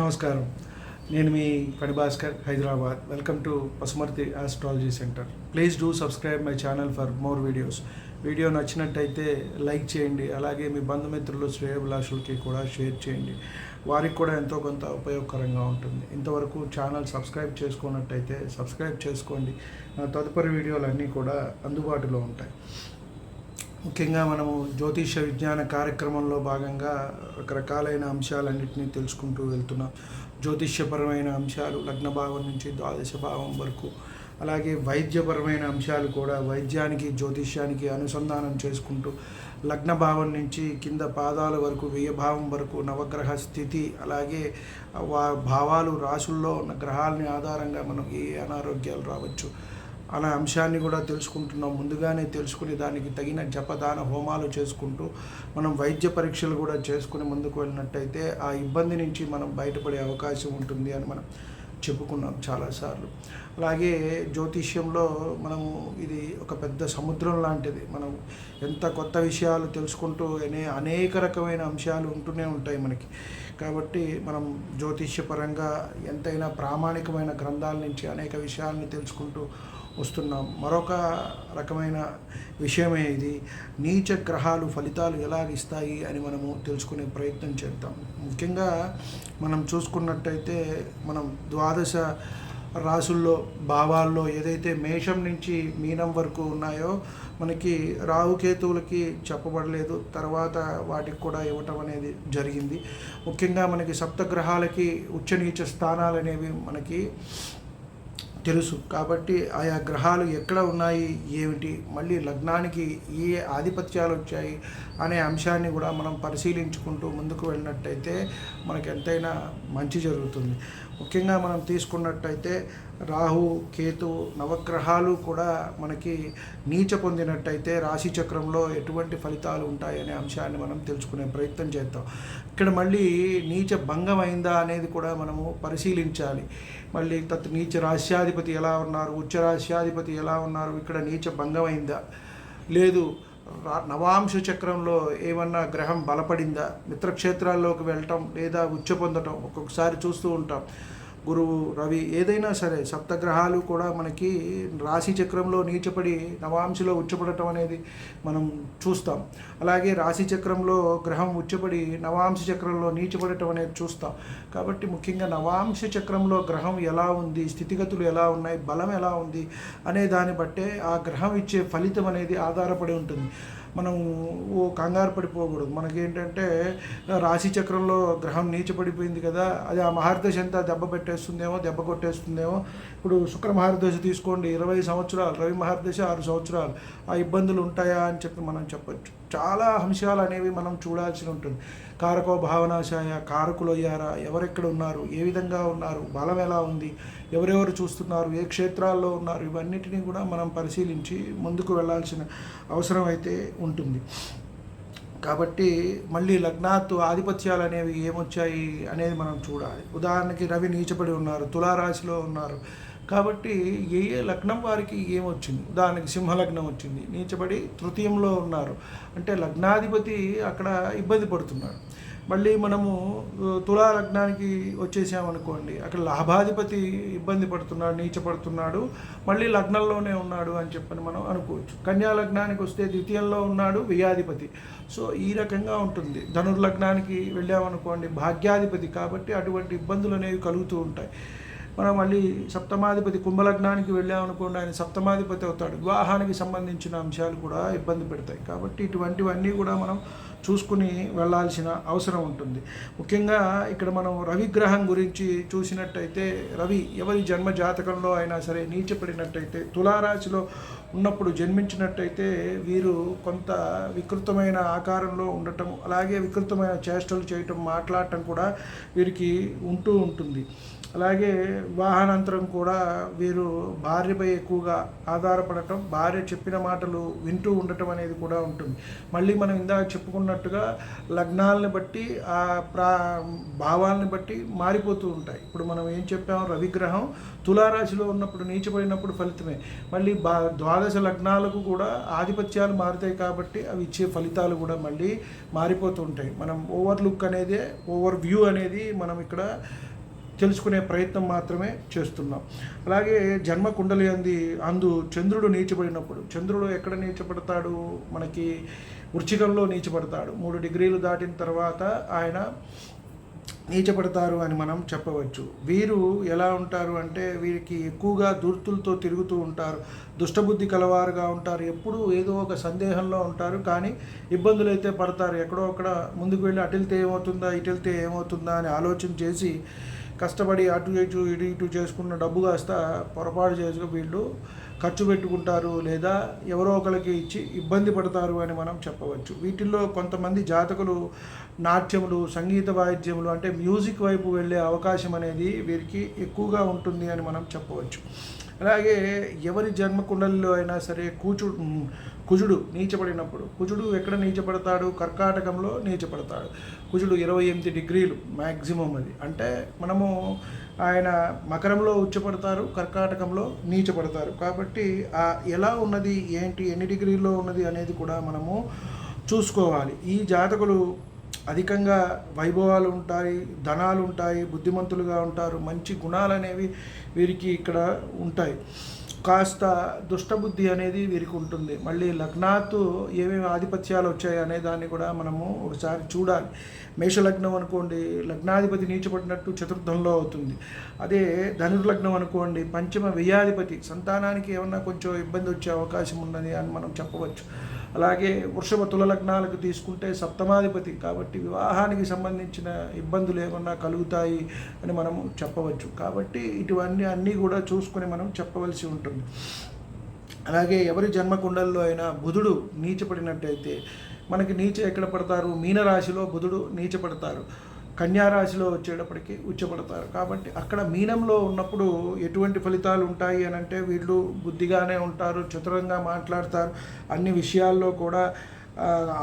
నమస్కారం. నేను మీ Padibhaskar Hyderabad. Welcome to Pasumarthi astrology centre please do subscribe my channel for more videos video నచ్చినట్టయితే like చేయండి. అలాగే మీ బంధుమిత్రులు శ్రేయభిలాషులకి కూడా షేర్ చేయండి. వారికి కూడా ఎంతో కొంత ఉపయోగకరంగా ఉంటుంది. ఇంతవరకు ఛానల్ సబ్స్క్రైబ్ చేసుకున్నట్టయితే సబ్స్క్రైబ్ చేసుకోండి. నా తదుపరి వీడియోలన్నీ కూడా అందుబాటులో ఉంటాయి. ముఖ్యంగా మనము జ్యోతిష విజ్ఞాన కార్యక్రమంలో భాగంగా రకరకాలైన అంశాలన్నింటినీ తెలుసుకుంటూ వెళ్తున్నాం. జ్యోతిష్యపరమైన అంశాలు లగ్న భావం నుంచి ద్వాదశ భావం వరకు అలాగే వైద్యపరమైన అంశాలు కూడా వైద్యానికి జ్యోతిష్యానికి అనుసంధానం చేసుకుంటూ లగ్న భావం నుంచి కింద పాదాల వరకు వ్యయభావం వరకు నవగ్రహ స్థితి అలాగే వా భావాలు రాసుల్లో ఉన్న గ్రహాలని ఆధారంగా మనం ఏ అనారోగ్యాలు రావచ్చు అనే అంశాన్ని కూడా తెలుసుకుంటున్నాం. ముందుగానే తెలుసుకుని దానికి తగిన జపదాన హోమాలు చేసుకుంటూ మనం వైద్య పరీక్షలు కూడా చేసుకుని ముందుకు వెళ్ళినట్టయితే ఆ ఇబ్బంది నుంచి మనం బయటపడే అవకాశం ఉంటుంది అని మనం చెప్పుకున్నాం చాలాసార్లు అలాగే జ్యోతిష్యంలో మనము ఇది ఒక పెద్ద సముద్రం లాంటిది. మనం ఎంత కొత్త విషయాలు తెలుసుకుంటూ అనే అనేక రకమైన అంశాలు ఉంటూనే ఉంటాయి మనకి. కాబట్టి మనం జ్యోతిష్యపరంగా ఎంతైనా ప్రామాణికమైన గ్రంథాల నుంచి అనేక విషయాల్ని తెలుసుకుంటూ వస్తున్నాం. మరొక రకమైన విషయమే ఇది. నీచ గ్రహాలు ఫలితాలు ఎలా ఇస్తాయి అని మనము తెలుసుకునే ప్రయత్నం చేద్దాం. ముఖ్యంగా మనం చూసుకున్నట్టయితే మనం ద్వాదశ రాసుల్లో భావాల్లో ఏదైతే మేషం నుంచి మీనం వరకు ఉన్నాయో మనకి రాహుకేతువులకి చెప్పబడలేదు. తర్వాత వాటికి కూడా ఇవ్వటం అనేది జరిగింది. ముఖ్యంగా మనకి సప్తగ్రహాలకి ఉచ్చ నీచ స్థానాలు అనేవి మనకి తెలుసు. కాబట్టి ఆయా గ్రహాలు ఎక్కడ ఉన్నాయి ఏమిటి మళ్ళీ లగ్నానికి ఏ ఆధిపత్యాలు వచ్చాయి అనే అంశాన్ని కూడా మనం పరిశీలించుకుంటూ ముందుకు వెళ్ళినట్టయితే మనకు ఎంతైనా మంచి జరుగుతుంది. ముఖ్యంగా మనం తీసుకున్నట్టయితే రాహు కేతు నవగ్రహాలు కూడా మనకి నీచ పొందినట్టయితే రాశి చక్రంలో ఎటువంటి ఫలితాలు ఉంటాయనే అంశాన్ని మనం తెలుసుకునే ప్రయత్నం చేద్దాం. ఇక్కడ మళ్ళీ నీచ భంగం అయిందా అనేది కూడా మనము పరిశీలించాలి. మళ్ళీ తత్ నీచ రాశ్యాధిపతి ఎలా ఉన్నారు ఉచ్చ రాశ్యాధిపతి ఎలా ఉన్నారు ఇక్కడ నీచ భంగం అయిందా లేదు రా- నవాంశ చక్రంలో ఏమన్నా గ్రహం బలపడిందా? మిత్రక్షేత్రాల్లోకి వెళ్ళటం లేదా ఉచ్చ పొందటం ఒక్కొక్కసారి చూస్తూ ఉంటాం. గురువు రవి ఏదైనా సరే సప్తగ్రహాలు కూడా మనకి రాశి చక్రంలో నీచపడి నవాంశలో ఉచ్చపడటం అనేది మనం చూస్తాం. అలాగే రాశి చక్రంలో గ్రహం ఉచ్చపడి నవాంశ చక్రంలో నీచపడటం అనేది చూస్తాం. కాబట్టి ముఖ్యంగా నవాంశ చక్రంలో గ్రహం ఎలా ఉంది స్థితిగతులు ఎలా ఉన్నాయి బలం ఎలా ఉంది అనే దాన్ని బట్టే ఆ గ్రహం ఇచ్చే ఫలితం అనేది ఆధారపడి ఉంటుంది. మనం ఓ కంగారు పడిపోకూడదు. మనకేంటంటే రాశి చక్రంలో గ్రహం నీచపడిపోయింది కదా అది ఆ మహారదశ అంతా దెబ్బ పెట్టేస్తుందేమో దెబ్బ కొట్టేస్తుందేమో. ఇప్పుడు శుక్ర మహారదశ తీసుకోండి ఇరవై సంవత్సరాలు రవి మహారదశ ఆరు సంవత్సరాలు. ఆ ఇబ్బందులు ఉంటాయా అని చెప్పి మనం చెప్పచ్చు. చాలా అంశాలు అనేవి మనం చూడాల్సి ఉంటుంది. కారకో భావనాశాయ కారకులయ్యారా? ఎవరెక్కడ ఉన్నారు? ఏ విధంగా ఉన్నారు? బలం ఎలా ఉంది? ఎవరెవరు చూస్తున్నారు? ఏ క్షేత్రాల్లో ఉన్నారు? ఇవన్నిటినీ కూడా మనం పరిశీలించి ముందుకు వెళ్ళాల్సిన అవసరం అయితే ఉంటుంది. కాబట్టి మళ్ళీ లగ్నాత్తు ఆధిపత్యాలు అనేవి ఏమొచ్చాయి అనేది మనం చూడాలి. ఉదాహరణకి రవి నీచపడి ఉన్నారు తులారాశిలో ఉన్నారు. కాబట్టి ఏ ఏ లగ్నం వారికి ఏమొచ్చింది? ఉదాహరణకి సింహలగ్నం వచ్చింది. నీచబడి తృతీయంలో ఉన్నారు. అంటే లగ్నాధిపతి అక్కడ ఇబ్బంది పడుతున్నాడు. మళ్ళీ మనము తులా లగ్నానికి వచ్చేసామనుకోండి అక్కడ లాభాధిపతి ఇబ్బంది పడుతున్నాడు నీచపడుతున్నాడు మళ్ళీ లగ్నంలోనే ఉన్నాడు అని చెప్పని మనం అనుకోవచ్చు. కన్యా లగ్నానికి వస్తే ద్వితీయంలో ఉన్నాడు వ్యయాధిపతి సో ఈ రకంగా ఉంటుంది. ధనుర్లగ్నానికి వెళ్ళామనుకోండి భాగ్యాధిపతి కాబట్టి అటువంటి ఇబ్బందులు అనేవి కలుగుతూ ఉంటాయి. మనం మళ్ళీ సప్తమాధిపతి కుంభలగ్నానికి వెళ్ళామనుకోండి ఆయన సప్తమాధిపతి అవుతాడు. వివాహానికి సంబంధించిన అంశాలు కూడా ఇబ్బంది పెడతాయి. కాబట్టి ఇటువంటివన్నీ కూడా మనం చూసుకుని వెళ్ళాల్సిన అవసరం ఉంటుంది. ముఖ్యంగా ఇక్కడ మనం రవిగ్రహం గురించి చూసినట్టయితే రవి ఎవరి జన్మ జాతకంలో అయినా సరే నీచపడినట్టయితే తులారాశిలో ఉన్నప్పుడు జన్మించినట్టయితే వీరు కొంత వికృతమైన ఆకారంలో ఉండటం అలాగే వికృతమైన చేష్టలు చేయటం మాట్లాడటం కూడా వీరికి ఉంటూ ఉంటుంది. అలాగే వివాహానంతరం కూడా వీరు భార్యపై ఎక్కువగా ఆధారపడటం భార్య చెప్పిన మాటలు వింటూ ఉండటం అనేది కూడా ఉంటుంది. మళ్ళీ మనం ఇందాక చెప్పుకున్న చెప్పుకున్నట్టుగా లగ్నాలని బట్టి ఆ ప్రా భావాలని బట్టి మారిపోతూ ఉంటాయి. ఇప్పుడు మనం ఏం చెప్పాం? రవిగ్రహం తులారాశిలో ఉన్నప్పుడు నీచపడినప్పుడు ఫలితమే. మళ్ళీ బా ద్వాదశ లగ్నాలకు కూడా ఆధిపత్యాలు మారుతాయి కాబట్టి అవి ఇచ్చే ఫలితాలు కూడా మళ్ళీ మారిపోతూ ఉంటాయి. మనం ఓవర్ లుక్ అనేది ఓవర్ వ్యూ అనేది మనం ఇక్కడ తెలుసుకునే ప్రయత్నం మాత్రమే చేస్తున్నాం. అలాగే జన్మ కుండలి అంది అందు చంద్రుడు నీచబడినప్పుడు. చంద్రుడు ఎక్కడ నీచపడతాడు మనకి వృచ్చికంలో నీచపడతాడు. మూడు డిగ్రీలు దాటిన తర్వాత ఆయన నీచపడతారు అని మనం చెప్పవచ్చు. వీరు ఎలా ఉంటారు అంటే వీరికి ఎక్కువగా దుర్తులతో తిరుగుతూ ఉంటారు. దుష్టబుద్ధి కలవారుగా ఉంటారు. ఎప్పుడూ ఏదో ఒక సందేహంలో ఉంటారు. కానీ ఇబ్బందులు అయితే పడతారు. ఎక్కడో అక్కడ ముందుకు వెళ్ళి అటులితే ఏమవుతుందా ఇటు ఏమవుతుందా అని ఆలోచన చేసి కష్టపడి అటు ఇటు ఇటు ఇటు చేసుకున్న డబ్బు కాస్త పొరపాటు చేసుకు వీళ్ళు ఖర్చు పెట్టుకుంటారు లేదా ఎవరో ఒకరికి ఇచ్చి ఇబ్బంది పడతారు అని మనం చెప్పవచ్చు. వీటిల్లో కొంతమంది జాతకులు నాట్యములు సంగీత వాయిద్యములు అంటే మ్యూజిక్ వైపు వెళ్ళే అవకాశం అనేది వీరికి ఎక్కువగా ఉంటుంది అని మనం చెప్పవచ్చు. అలాగే ఎవరి జన్మ కుండలిలో అయినా సరే కూచు కుజుడు నీచపడినప్పుడు కుజుడు ఎక్కడ నీచపడతాడు? కర్కాటకంలో నీచపడతాడు. కుజుడు ఇరవై ఎనిమిది డిగ్రీలు మ్యాక్సిమం అది. అంటే మనము ఆయన మకరంలో ఉచ్చపడతారు కర్కాటకంలో నీచపడతారు. కాబట్టి ఎలా ఉన్నది ఏంటి ఎన్ని డిగ్రీల్లో ఉన్నది అనేది కూడా మనము చూసుకోవాలి. ఈ జాతకులు అధికంగా వైభవాలు ఉంటాయి ధనాలు ఉంటాయి బుద్ధిమంతులుగా ఉంటారు మంచి గుణాలు అనేవి వీరికి ఇక్కడ ఉంటాయి. కాస్త దుష్టబుద్ధి అనేది వీరికి ఉంటుంది. మళ్ళీ లగ్నాత్తు ఏమేమి ఆధిపత్యాలు వచ్చాయి అనే దాన్ని కూడా మనము ఒకసారి చూడాలి. మేషలగ్నం అనుకోండి లగ్నాధిపతి నీచపడినట్టు చతుర్థంలో అవుతుంది. అదే ధనుర్లగ్నం అనుకోండి పంచమ వ్యయాధిపతి సంతానానికి ఏమన్నా కొంచెం ఇబ్బంది వచ్చే అవకాశం ఉన్నది అని మనం చెప్పవచ్చు. అలాగే వృషభ తుల లగ్నాలకు తీసుకుంటే సప్తమాధిపతి. కాబట్టి వివాహానికి సంబంధించిన ఇబ్బందులు ఏమన్నా కలుగుతాయి అని మనం చెప్పవచ్చు. కాబట్టి ఇటువన్నీ అన్నీ కూడా చూసుకొని మనం చెప్పవలసి ఉంటుంది. అలాగే ఎవరి జన్మకుండల్లో అయినా బుధుడు నీచపడినట్టయితే మనకి నీచ ఎక్కడ పడతారు? మీనరాశిలో బుధుడు నీచపడతారు. కన్యారాశిలో వచ్చేటప్పటికి ఉచ్చబడతారు కాబట్టి అక్కడ మీనంలో ఉన్నప్పుడు ఎటువంటి ఫలితాలు ఉంటాయి అని అంటే వీళ్ళు బుద్ధిగానే ఉంటారు చతురంగా మాట్లాడతారు అన్ని విషయాల్లో కూడా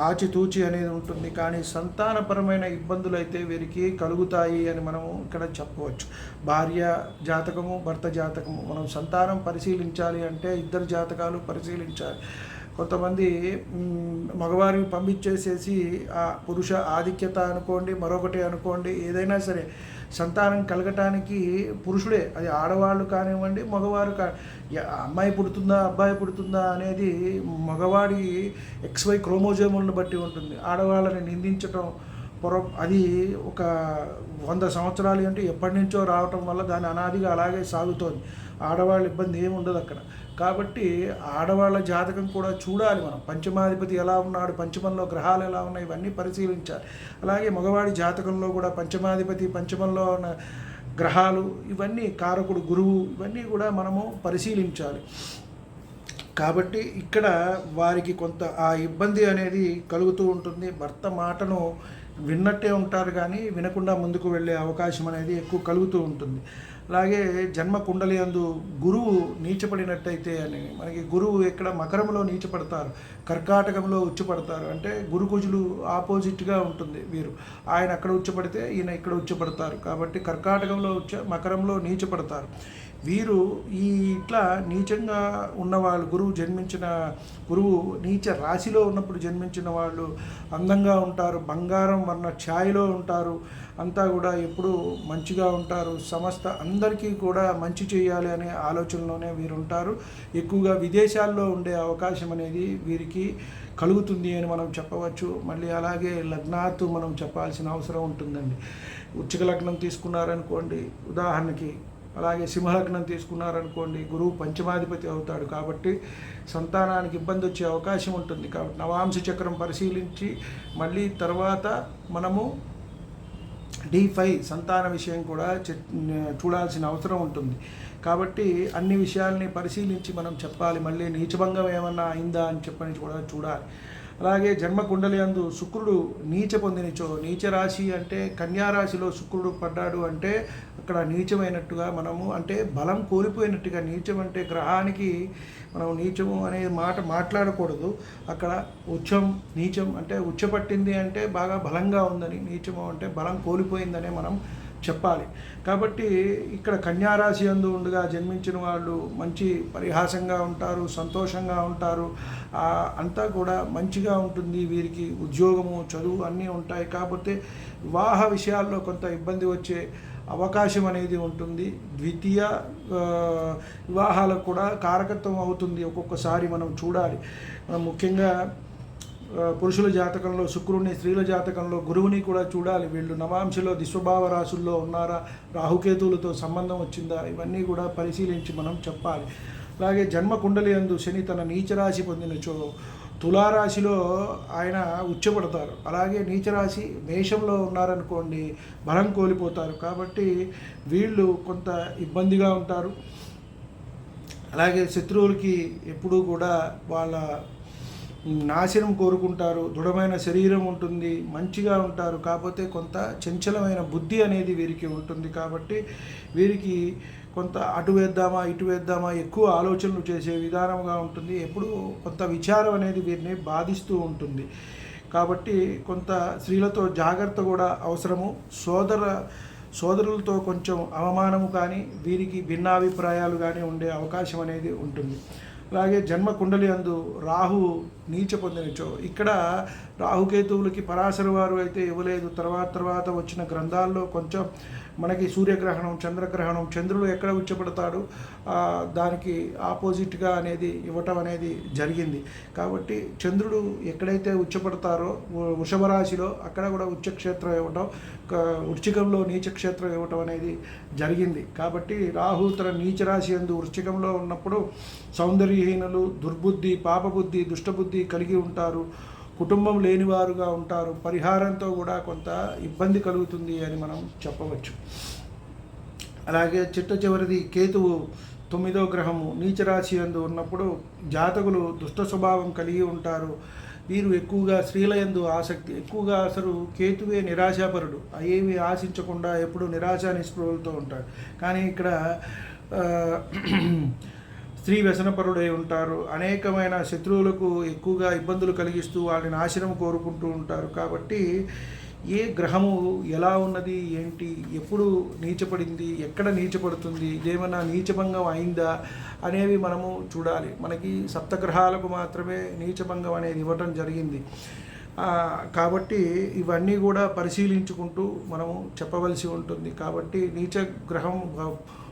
ఆచితూచి అనేది ఉంటుంది. కానీ సంతానపరమైన ఇబ్బందులు అయితే వీరికి కలుగుతాయి అని మనము ఇక్కడ చెప్పవచ్చు. భార్య జాతకము భర్త జాతకము. మనం సంతానం పరిశీలించాలి అంటే ఇద్దరు జాతకాలు పరిశీలించాలి. కొంతమంది మగవారిని పంపించేసేసి ఆ పురుష ఆధిక్యత అనుకోండి మరొకటి అనుకోండి ఏదైనా సరే సంతానం కలగటానికి పురుషుడే. అది ఆడవాళ్ళు కానివ్వండి మగవారు కా అమ్మాయి పుడుతుందా అబ్బాయి పుడుతుందా అనేది మగవాడి ఎక్స్వై క్రోమోజోములను బట్టి ఉంటుంది. ఆడవాళ్ళని నిందించటం పొర అది ఒక వంద సంవత్సరాలు అంటే ఎప్పటి నుంచో రావటం వల్ల దాని అనాదిగా అలాగే సాగుతోంది. ఆడవాళ్ళ ఇబ్బంది ఏమి ఉండదు అక్కడ. కాబట్టి ఆడవాళ్ళ జాతకం కూడా చూడాలి మనం. పంచమాధిపతి ఎలా ఉన్నాడు పంచమంలో గ్రహాలు ఎలా ఉన్నాయి ఇవన్నీ పరిశీలించాలి. అలాగే మగవాడి జాతకంలో కూడా పంచమాధిపతి పంచమంలో ఉన్న గ్రహాలు ఇవన్నీ కారకుడు గురువు ఇవన్నీ కూడా మనము పరిశీలించాలి. కాబట్టి ఇక్కడ వారికి కొంత ఆ ఇబ్బంది అనేది కలుగుతూ ఉంటుంది. భర్త మాటను విన్నట్టే ఉంటారు కానీ వినకుండా ముందుకు వెళ్ళే అవకాశం అనేది ఎక్కువ కలుగుతూ ఉంటుంది. అలాగే జన్మ కుండలి అందు గురువు నీచపడినట్టయితే అని మనకి గురువు ఇక్కడ మకరంలో నీచపడతారు కర్కాటకంలో ఉచ్చపడతారు అంటే గురుకుజులు ఆపోజిట్గా ఉంటుంది వీరు. ఆయన అక్కడ ఉచ్చపడితే ఈయన ఇక్కడ ఉచ్చపడతారు కాబట్టి కర్కాటకంలో ఉచ్చ మకరంలో నీచపడతారు. వీరు ఈ ఇట్లా నీచంగా ఉన్నవాళ్ళు గురువు జన్మించిన గురువు నీచ రాశిలో ఉన్నప్పుడు జన్మించిన వాళ్ళు అందంగా ఉంటారు బంగారం వర్ణ ఛాయలో ఉంటారు అంతా కూడా ఎప్పుడు మంచిగా ఉంటారు. సమస్త అందరికీ కూడా మంచి చేయాలి అనే ఆలోచనలోనే వీరు ఉంటారు. ఎక్కువగా విదేశాల్లో ఉండే అవకాశం అనేది వీరికి కలుగుతుంది అని మనం చెప్పవచ్చు. మళ్ళీ అలాగే లగ్నాత్తు మనం చెప్పాల్సిన అవసరం ఉంటుందండి. ఉచ్చిక లగ్నం తీసుకున్నారనుకోండి ఉదాహరణకి అలాగే సింహలగ్నం తీసుకున్నారనుకోండి గురువు పంచమాధిపతి అవుతాడు కాబట్టి సంతానానికి ఇబ్బంది వచ్చే అవకాశం ఉంటుంది. కాబట్టి నవాంశ చక్రం పరిశీలించి మళ్ళీ తర్వాత మనము డి ఫైవ్ సంతాన విషయం కూడా చూడాల్సిన అవసరం ఉంటుంది. కాబట్టి అన్ని విషయాల్ని పరిశీలించి మనం చెప్పాలి. మళ్ళీ నీచభంగం ఏమన్నా అయిందా అని చెప్పని కూడా చూడాలి. అలాగే జన్మ కుండలి అందు శుక్రుడు నీచ పొందినచో నీచ రాశి అంటే కన్యా రాశిలో శుక్రుడు పడ్డాడు అంటే అక్కడ నీచమైనట్టుగా మనము అంటే బలం కోల్పోయినట్టుగా నీచం అంటే గ్రహానికి మనం నీచము అనే మాట మాట్లాడకూడదు. అక్కడ ఉచ్చం నీచం అంటే ఉచ్చపట్టింది అంటే బాగా బలంగా ఉందని నీచము అంటే బలం కోల్పోయిందనే మనం చెప్పాలి. కాబట్టి ఇక్కడ కన్యారాశి అందు ఉండగా జన్మించిన వాళ్ళు మంచి పరిహాసంగా ఉంటారు సంతోషంగా ఉంటారు. అంతా కూడా మంచిగా ఉంటుంది. వీరికి ఉద్యోగము చదువు అన్నీ ఉంటాయి. కాకపోతే వివాహ విషయాల్లో కొంత ఇబ్బంది వచ్చే అవకాశం అనేది ఉంటుంది. ద్వితీయ వివాహాలకు కూడా కారకత్వం అవుతుంది ఒక్కొక్కసారి మనం చూడాలి. మనం ముఖ్యంగా పురుషుల జాతకంలో శుక్రుని స్త్రీల జాతకంలో గురువుని కూడా చూడాలి. వీళ్ళు నవాంశలో దిశ్వభావ రాశుల్లో ఉన్నారా? రాహుకేతువులతో సంబంధం వచ్చిందా? ఇవన్నీ కూడా పరిశీలించి మనం చెప్పాలి. అలాగే జన్మ కుండలి అందు శని తన నీచరాశి పొందినచో తులారాశిలో ఆయన ఉచ్చపడతారు. అలాగే నీచరాశి మేషంలో ఉన్నారనుకోండి బలం కోల్పోతారు. కాబట్టి వీళ్ళు కొంత ఇబ్బందిగా ఉంటారు. అలాగే శత్రువులకి ఎప్పుడూ కూడా వాళ్ళ నాశనం కోరుకుంటారు దృఢమైన శరీరం ఉంటుంది మంచిగా ఉంటారు కాకపోతే కొంత చంచలమైన బుద్ధి అనేది వీరికి ఉంటుంది కాబట్టి వీరికి కొంత అటు వేద్దామా ఇటు వేద్దామా ఎక్కువ ఆలోచనలు చేసే విధానంగా ఉంటుంది. ఎప్పుడు కొంత విచారం అనేది వీరిని బాధిస్తూ ఉంటుంది. కాబట్టి కొంత స్త్రీలతో జాగ్రత్త కూడా అవసరము. సోదర సోదరులతో కొంచెం అవమానము కానీ వీరికి భిన్నాభిప్రాయాలు కానీ ఉండే అవకాశం అనేది ఉంటుంది. అలాగే జన్మ కుండలి అందు రాహు నీచ పొందినచో. ఇక్కడ రాహుకేతువులకి పరాశర వారు అయితే ఇవ్వలేదు. తర్వాత తర్వాత వచ్చిన గ్రంథాల్లో కొంచెం మనకి సూర్యగ్రహణం చంద్రగ్రహణం చంద్రుడు ఎక్కడ ఉచ్చబడతాడు దానికి ఆపోజిట్గా అనేది ఇవ్వటం అనేది జరిగింది. కాబట్టి చంద్రుడు ఎక్కడైతే ఉచ్చపడతారో వృషభ రాశిలో అక్కడ కూడా ఉచ్చక్షేత్రం ఇవ్వటం క- వృశ్చికంలో నీచక్షేత్రం ఇవ్వటం అనేది జరిగింది. కాబట్టి రాహు తన నీచ రాశి అందు వృశ్చికంలో ఉన్నప్పుడు సౌందర్యహీనులు దుర్బుద్ధి పాపబుద్ధి దుష్టబుద్ధి కలిగి ఉంటారు కుటుంబం లేనివారుగా ఉంటారు పరిహారంతో కూడా కొంత ఇబ్బంది కలుగుతుంది అని మనం చెప్పవచ్చు. అలాగే చిట్ట చివరిది కేతువు తొమ్మిదో గ్రహము నీచరాశి అందు ఉన్నప్పుడు జాతకులు దుష్ట స్వభావం కలిగి ఉంటారు. వీరు ఎక్కువగా స్త్రీల యందు ఆసక్తి ఎక్కువగా అసలు కేతువే నిరాశాపరుడు. అవేవి ఆశించకుండా ఎప్పుడు నిరాశ నిస్పృహలతో ఉంటాడు. కానీ ఇక్కడ స్త్రీ వ్యసనపరుడై ఉంటారు. అనేకమైన శత్రువులకు ఎక్కువగా ఇబ్బందులు కలిగిస్తూ వాళ్ళని నాశనం కోరుకుంటూ ఉంటారు. కాబట్టి ఏ గ్రహము ఎలా ఉన్నది ఏంటి ఎప్పుడు నీచపడింది ఎక్కడ నీచపడుతుంది ఇదేమన్నా నీచభంగం అయిందా అనేవి మనము చూడాలి. మనకి సప్తగ్రహాలకు మాత్రమే నీచభంగం అనేది ఇవ్వటం జరిగింది. కాబట్టి ఇవన్నీ కూడా పరిశీలించుకుంటూ మనము చెప్పవలసి ఉంటుంది. కాబట్టి నీచ గ్రహం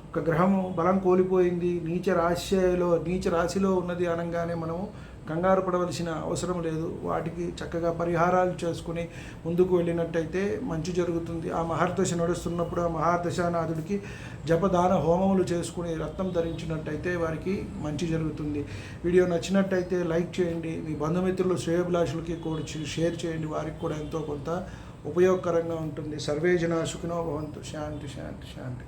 ఒక గ్రహము బలం కోల్పోయింది నీచ రాశిలో నీచ రాశిలో ఉన్నది అనగానే మనము కంగారు పడవలసిన అవసరం లేదు. వాటికి చక్కగా పరిహారాలు చేసుకుని ముందుకు వెళ్ళినట్టయితే మంచి జరుగుతుంది. ఆ మహర్దశ నడుస్తున్నప్పుడు ఆ మహాదశానాథుడికి జపదాన హోమములు చేసుకుని రత్నం ధరించినట్టయితే వారికి మంచి జరుగుతుంది. వీడియో నచ్చినట్టయితే లైక్ చేయండి. మీ బంధుమిత్రులు శ్రేయభిలాషులకి కూడా షేర్ చేయండి. వారికి కూడా ఎంతో కొంత ఉపయోగకరంగా ఉంటుంది. సర్వే సుఖినో భవంతు. శాంతి శాంతి శాంతి.